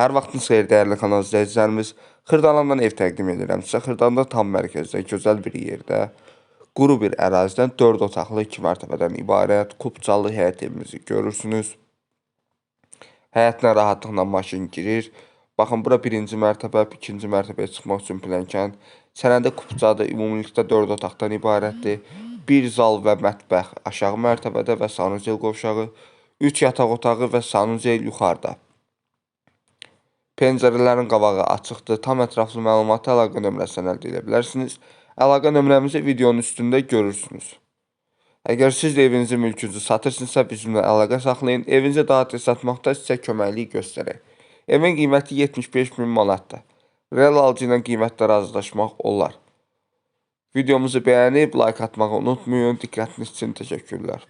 Hər vaxtınız xeyir dəyərli kanal izləyicilərimiz. Xırdalandan ev təqdim edirəm sizə. Xırdalanda tam mərkəzdə, gözəl bir yerdə, quru bir ərazidən 4 otaqlı 2 mərtəbədən ibarət kubcalı həyət evimizi görürsünüz. Həyətinə rahatlıqla maşın girir. Baxın, bura birinci mərtəbə, ikinci mərtəbəyə çıxmaq üçün pilləkən. Sənədi kubcadır, ümumilikdə 4 otaqdan ibarətdir. Bir zal və mətbəx aşağı mərtəbədə və sanuzel qovşağı, 3 yataq otağı və sanuzel yuxarıda. Pəncərələrin qavağı açıqdır. Tam ətraflı məlumatı əlaqə nömrəsindən əldə edə bilərsiniz. Əlaqə nömrəmizi videonun üstündə görürsünüz. Əgər siz də evinizi, mülkünüzü satırsınızsa bizimlə əlaqə saxlayın. Evinizi daha tez satmaqda sizə köməklik göstərək. Evin qiyməti 75 min manatdır. Real alıcı ilə qiymətdə razılaşmaq olar. Videomuzu bəyənib like atmağı unutmayın. Diqqətiniz üçün təşəkkürlər.